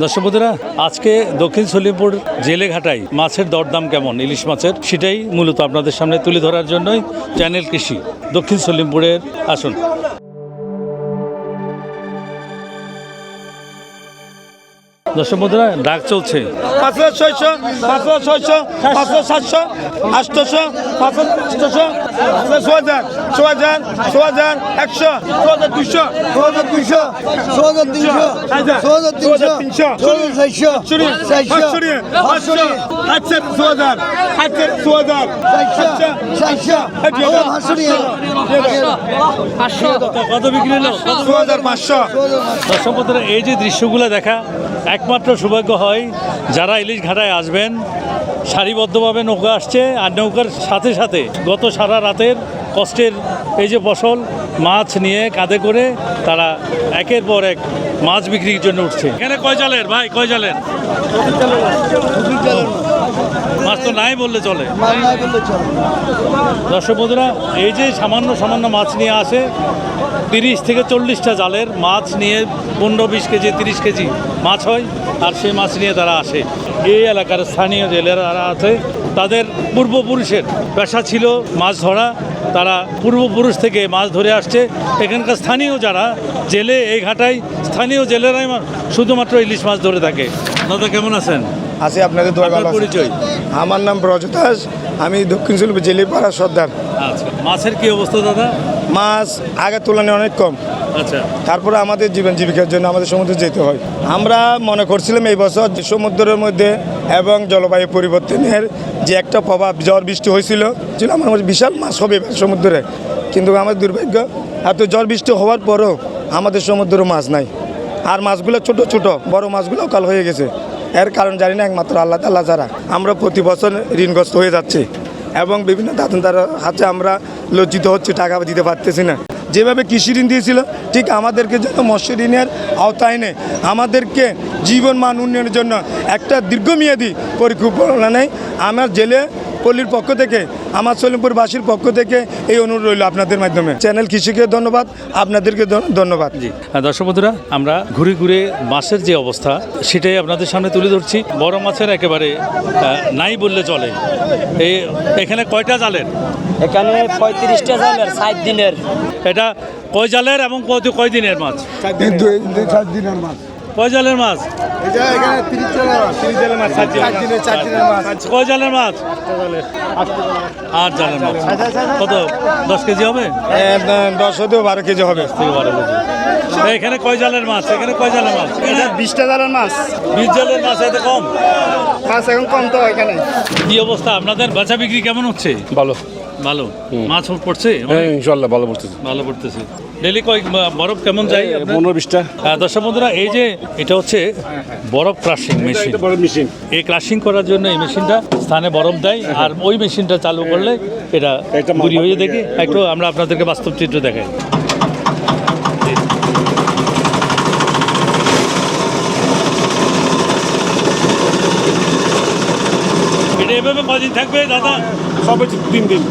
দর্শক আজকে দক্ষিণ সলিমপুর জেলে ঘাটাই মাছের দরদাম কেমন? ইলিশ মাছের? সেটাই মূলত আপনাদের সামনে তুলে ধরার জন্যই চ্যানেল কৃষি। দক্ষিণ সলিমপুরের, আসুন। দর্শক বন্ধুরা ডাক চলছে। পাঁচশো ছয়শো পাঁচশো ছয়শো পাঁচশো সাতশো আটশোশো পাঁচশো আটশোশো পাঁচশো ছ হাজার ছ হাজার ছ হাজার একশো ছ হাজার দুশো ছ হাজার দুশো ছ হাজার তিনশো ছ হাজার তিনশো তিনশো ছ হাজার চারশো চুরি চারশো পাঁচশো পাঁচশো আটশো ছ হাজার আটশো ছ হাজার হাসুরি কত বিক্রি হলো ছ হাজার পাঁচশো এই যে দৃশ্যগুলো দেখা একমাত্র সৌভাগ্য হয় যারা ইলিশ ঘাটায় আসবেন, সারিবদ্ধভাবে নৌকা আসছে আর নৌকার সাথে সাথে গত সারা রাতের কষ্টের এই যে ফসল, মাছ নিয়ে কাঁধে করে তারা একের পর এক মাছ বিক্রির জন্য উঠছে। এখানে কয় জালের? ভাই, কয় জালের? মাছ তো নাই বললে চলে। দর্শক বন্ধুরা এই যে সামান্য সামান্য মাছ নিয়ে আসে তিরিশ থেকে চল্লিশটা জালের মাছ নিয়ে পনেরো বিশ কেজি তিরিশ কেজি মাছ হয় আর সেই মাছ নিয়ে তারা আসে। এই এলাকার স্থানীয় জেলেরা আছে তাদের পূর্বপুরুষের পেশা ছিল মাছ ধরা। তারা পূর্বপুরুষ থেকে মাছ ধরে আসছে। এখানকার স্থানীয় যারা জেলে এই ঘাটায় স্থানীয় জেলেরাই শুধুমাত্র ইলিশ মাছ ধরে থাকে। দাদা কেমন আছেন? আছি আপনাদের দোয়া ভালো পরিচয়? আমার নাম ব্রজ দাস আমি দক্ষিণ শিল্প জেলিপাড়া সর্দার। আচ্ছা মাছের কি অবস্থা দাদা? মাছ আগের তুলনায় অনেক কম। আচ্ছা। তারপরে আমাদের জীবন জীবিকার জন্য আমাদের সমুদ্রে যেতে হয়। আমরা মনে করছিলাম এই বছর যে সমুদ্রের মধ্যে এবং জলবায়ু পরিবর্তনের যে একটা প্রভাব ঝড় বৃষ্টি হয়েছিল ছিল আমার মধ্যে বিশাল মাছ হবে সমুদ্রে। কিন্তু আমার দুর্ভাগ্য এত ঝড় বৃষ্টি হওয়ার পরও আমাদের সমুদ্রে মাছ নাই। আর মাছগুলো ছোট ছোট বড় মাছগুলো কাল হয়ে গেছে। এর কারণ জানি না, একমাত্র আল্লাহ তাল্লাহ ছাড়া আমরা প্রতি বছর ঋণগ্রস্ত হয়ে যাচ্ছি এবং বিভিন্ন দাদনদার হাতে আমরা লজ্জিত হচ্ছে, টাকা দিতে পারতেছি না। যেভাবে কৃষি ঋণ দিয়েছিল, ঠিক আমাদেরকে যেন মৎস্য ঋণের আওতায় নেই আমাদেরকে জীবন মান উন্নয়নের জন্য একটা দীর্ঘমেয়াদী পরিকল্পনা নেই। আমার জেলে পল্লীর পক্ষ থেকে আমার সলিমপুরবাসীর পক্ষ থেকে এই অনুরোধ রইল আপনাদের মাধ্যমে। চ্যানেল কৃষিকে ধন্যবাদ আপনাদেরকে ধন্যবাদ। জি। দর্শক বন্ধুরা আমরা ঘুরে ঘুরে মাছের যে অবস্থা সেটাই আপনাদের সামনে তুলে ধরছি। বড় মাছের একেবারে নাই বললে চলে। এই এখানে কয়টা জালের? এখানে পঁয়ত্রিশটা জালের সাত দিনের। এটা কয় জালের এবং কত কয় দিনের মাছ। কয় জালের মাছ? কয় জালের মাছ? আট জালের মাছ। কত? দশ কেজি হবে? দশ হতেও বারো কেজি হবে। থেকে বারো কেজি। এখানে কয় জালের মাছ? এখানে কয় জালের মাছ? বিশটা জালের মাছ। বিশ জালের মাছ এত কম? মাছ এখন কম তো এখানে। কি অবস্থা? আপনাদের বেচা বিক্রি কেমন হচ্ছে? ভালো। ভালো। মাছ পড়ছে? হ্যাঁ ইনশাল্লাহ ভালো বলতেছি ভালো পড়তেছে। ডেলি কয়েক বরফ কেমন যায়? পনেরো বিশটা। দর্শক বন্ধুরা এই যে এটা হচ্ছে বরফ ক্রাশিং মেশিন বড় মেশিন এই ক্রাশিং করার জন্য এই মেশিনটা স্থানে বরফ দেয় আর ওই মেশিনটা চালু করলে এটা গুড়ি হয়ে দেখি। একটু আমরা আপনাদেরকে বাস্তব চিত্র দেখাই। এটা এভাবে কদিন থাকবে দাদা? সব হচ্ছে তিন দিন।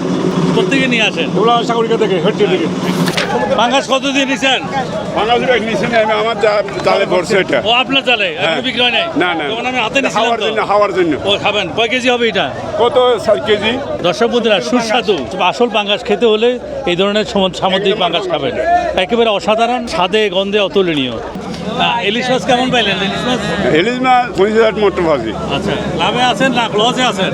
প্রত্যেকে নিয়ে আসেন। ওরা সাগরিকা থেকে হেঁটে থেকে পাঙ্গাস কতদিন নিছেন? বাংলাদেশের এক নিচে আমি আমার জালে পড়ছে এটা। ও আপনার চালে এখনও বিক্রি হয় নাই? না না। তখন আমি হাতে নিছিলাম হাওয়ার জন্য হাওয়ার জন্য। ও খাবেন। কয় কেজি হবে এটা? কত? ষাট কেজি। দর্শক বন্ধুরা সুস্বাদু। আসল পাঙ্গাস খেতে হলে এই ধরনের সমু- সামুদ্রিক পাঙ্গাস খাবেন। একেবারে অসাধারণ স্বাদে গন্ধে অতুলনীয়। ইলিশ মাছ কেমন পাইলেন? ইলিশ মাছ? ইলিশ মাছ পঁচিশ হাজার ভাজি। আচ্ছা লাভে আছেন না লসে আছেন?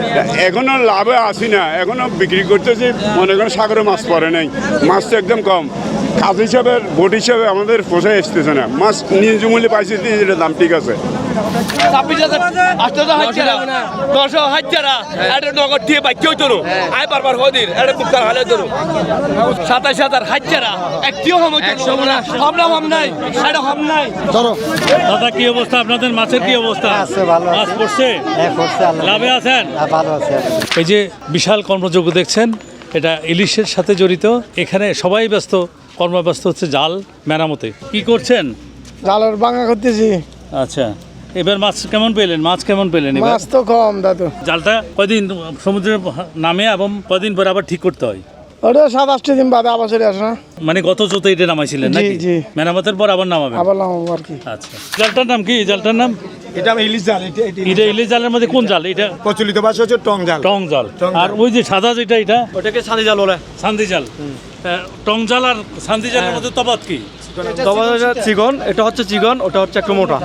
এখনও লাভে আসি না এখনও বিক্রি করতেছি মনে করেন সাগরে মাছ পড়ে নাই মাছ তো একদম কম। কাজ হিসাবে বোট হিসাবে আমাদের পোষায় আসতেছে না। মাছ নিজ মূল্যে পাইছি এটা দাম ঠিক আছে। ছাব্বিশ হাজার আটশো হাজার দশশো হাজার এটা নগদ দিয়ে বাইক কেউ তোলো আয় বারবার হদিন এটা বুকার হালে তোলো সাতাশ হাজার হাজার একটিও হম হম না। নাই এটা হম নাই। ধরো দাদা কি অবস্থা? আপনাদের মাছের কি অবস্থা? আছে, ভালো মাছ পড়ছে? হ্যাঁ লাভে আছেন? হ্যাঁ, ভালো আছে এই যে বিশাল কর্মযোগ্য দেখছেন এটা ইলিশের সাথে জড়িত। এখানে সবাই ব্যস্ত কর্মব্যস্ত হচ্ছে জাল মেরামতে। কি করছেন? জালের বাঙা করতেছি। আচ্ছা এবার মাছ কেমন পেলেন? মাছ কেমন পেলেন মাছ তো কম দাদু। জালটা কয়দিন সমুদ্রে নামে এবং কয়দিন পরে আবার ঠিক করতে হয়? ওটা সাত আটটি দিন বাদে আবার চলে আসে না। মানে গত চোতে এটা নামাইছিলেন নাকি? জি। মেরামতের পর আবার নামাবেন? আবার নামাবো আর কি। আচ্ছা। জালটার নাম কি? জালটার নাম? এটা ইলিশ জাল এটা ইলিশ জালের মধ্যে কোন জাল? এটা প্রচলিত ভাষা হচ্ছে টং জাল। টং জাল। টং আর ওই যে সাদা যেটা এটা? ওটাকে সানি জাল বলে। সান্দি জাল। শান্তিজালের আর জালের মধ্যে তফাৎ কি? চিকন এটা হচ্ছে চিকন ওটা হচ্ছে একটু মোটা।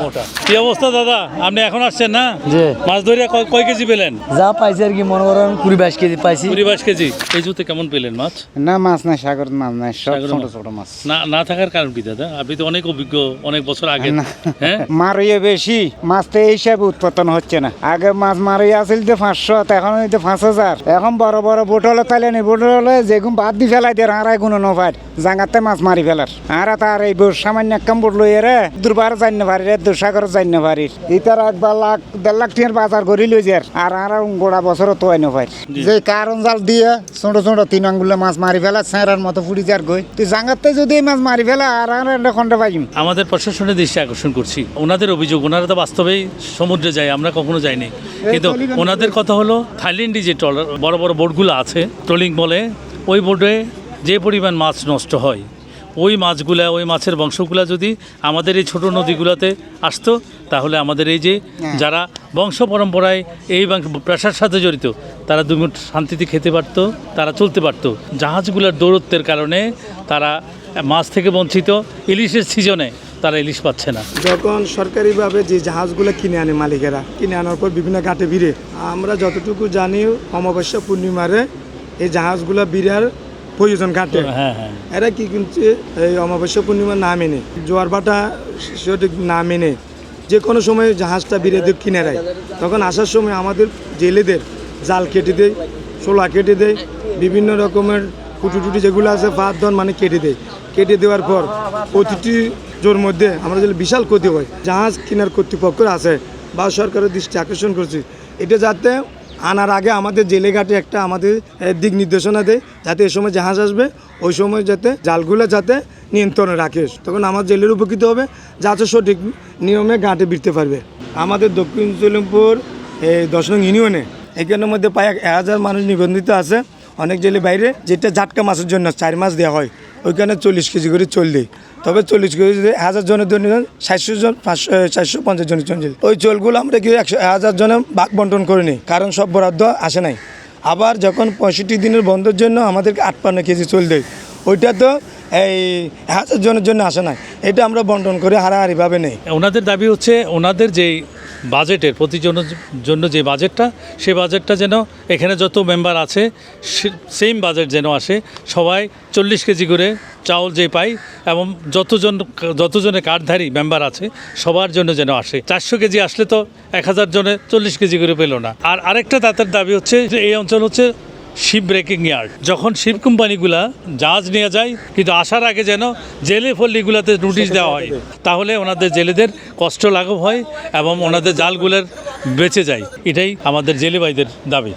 কি অবস্থা দাদা? আপনি এখন আসছেন না? জি। মাছ ধরে কয়- কেজি পেলেন? যা পাইছি আর কি মনে করেন কুড়ি বাইশ কেজি পাইছি। কুড়ি বাইশ কেজি। এই জুতে কেমন পেলেন মাছ? না মাছ নাই সাগর মাছ নাই সব ছোট ছোট মাছ। না না থাকার কারণ কি দাদা? আপনি তো অনেক অভিজ্ঞ অনেক বছর আগে। না। হ্যাঁ? মারিয়ে বেশি। মাছ তো এই হিসাবে উৎপাদন হচ্ছে না। আগে মাছ মারিয়ে আসিল তো পাঁচশো এখন হইতে পাঁচ হাজার। এখন বড় বড় বোট হলে তাইলে নি বোট হলে যেগুন বাদ দি ফেলাই দিয়ে আর কোনো নফার জাঙ্গাতে মাছ মারি ফেলার। আর তার এই সামান্য কাম বোট লইয়ে রে দুর্বার যাইন পারি রে দুঃসাগর যাইন পারি ইতার একবার লাখ দেড় লাখ টিয়ার বাজার করি লই যার আর আর গোড়া বছর তো আইন পারি যে কারণ জাল দিয়ে ছোট ছোট তিন আঙ্গুলে মাছ মারি ফেলা স্যাঁড়ার মতো ফুড়ি যার গই। তুই জাঙ্গাতে যদি এই মাছ মারি ফেলা আর আর একটা খন্ডে পাইম। আমাদের প্রশাসনের দৃষ্টি আকর্ষণ করছি। ওনাদের অভিযোগ ওনারা তো বাস্তবেই সমুদ্রে যায় আমরা কখনো যাইনি। কিন্তু ওনাদের কথা হলো থাইল্যান্ডে যে ট্রলার বড় বড় বোটগুলো আছে ট্রলিং বলে ওই বোটে যে পরিমাণ মাছ নষ্ট হয় ওই মাছগুলা ওই মাছের বংশগুলা যদি আমাদের এই ছোট নদীগুলোতে আসতো তাহলে আমাদের এই যে যারা বংশ পরম্পরায় এই পেশার সাথে জড়িত তারা দুমুট শান্তিতে খেতে পারতো তারা চলতে পারতো। জাহাজগুলোর দৌরত্বের কারণে তারা মাছ থেকে বঞ্চিত। ইলিশের সিজনে তারা ইলিশ পাচ্ছে না। যখন সরকারিভাবে যে জাহাজগুলো কিনে আনে মালিকেরা কিনে আনার পর বিভিন্ন ঘাটে ভিড়ে আমরা যতটুকু জানি অমাবস্যা পূর্ণিমারে এই জাহাজগুলো বিরার প্রয়োজন ঘাটে। হ্যাঁ হ্যাঁ এরা কি কিন্তু এই অমাবস্যা পূর্ণিমা না মেনে জোয়ার ভাটা সঠিক না মেনে যে কোনো সময় জাহাজটা বিরে দিয়ে কিনে নেয়। তখন আসার সময় আমাদের জেলেদের জাল কেটে দেয় শোলা কেটে দেয় বিভিন্ন রকমের কুটু টুটি যেগুলো আছে ভাত ধন মানে কেটে দেয়। কেটে দেওয়ার পর প্রতিটি জোর মধ্যে আমরা যদি বিশাল ক্ষতি হয় জাহাজ কেনার কর্তৃপক্ষ আছে বা সরকারের দৃষ্টি আকর্ষণ করছি। এটা যাতে আনার আগে আমাদের জেলে ঘাটে একটা আমাদের দিক নির্দেশনা দেয়, যাতে এ সময় জাহাজ আসবে, ওই সময় যাতে জালগুলো যাতে নিয়ন্ত্রণে রাখে। তখন আমার জেলের উপকৃত হবে যাতে সঠিক নিয়মে ঘাটে বিরতে পারবে। আমাদের দক্ষিণ চলিমপুর দশ নং ইউনিয়নে, এখানের মধ্যে প্রায় এক হাজার মানুষ নিবন্ধিত আছে। অনেক জেলে বাইরে, যেটা জাটকা মাছের জন্য চার মাস দেওয়া হয়। ওইখানে চল্লিশ কেজি করে চল দেয় তবে চল্লিশ কেজি হাজার জনের জন্য সাতশো জন, পাঁচশো চারশো, পঞ্চাশ জনের জন্য ওই চলগুলো আমরা কি একশো, হাজার জনে ভাগ বন্টন করে নিই কারণ সব বরাদ্দ আসে নাই। আবার যখন পঁয়ষট্টি দিনের বন্ধের জন্য আমাদেরকে আটপান্ন কেজি চল দেয়, ওইটা তো এই হাজার জনের জন্য আসে না এটা আমরা বন্টন করে হারাহারিভাবে নেই। ওনাদের দাবি হচ্ছে, ওনাদের যেই বাজেটের প্রতিজনের জন্য যে বাজেটটা, সে বাজেটটা যেন এখানে যত মেম্বার আছে সেম বাজেট যেন আসে, সবাই চল্লিশ কেজি করে চাউল যে পাই এবং যতজন, যতজনে কার্ডধারী মেম্বার আছে, সবার জন্য যেন আসে। চারশো কেজি আসলে তো এক হাজার জনে চল্লিশ কেজি করে পেল না। আর আরেকটা তাদের দাবি হচ্ছে এই অঞ্চল হচ্ছে শিপ ব্রেকিং ইয়ার্ড যখন শিপ কোম্পানিগুলা জাহাজ নিয়ে যায়, কিন্তু আসার আগে যেন জেলে ফল্লিগুলাতে নোটিশ দেওয়া হয়, তাহলে ওনাদের জেলেদের কষ্ট লাঘব হয় এবং ওনাদের জালগুলোর বেঁচে যায়। এটাই আমাদের জেলে ভাইদের দাবি।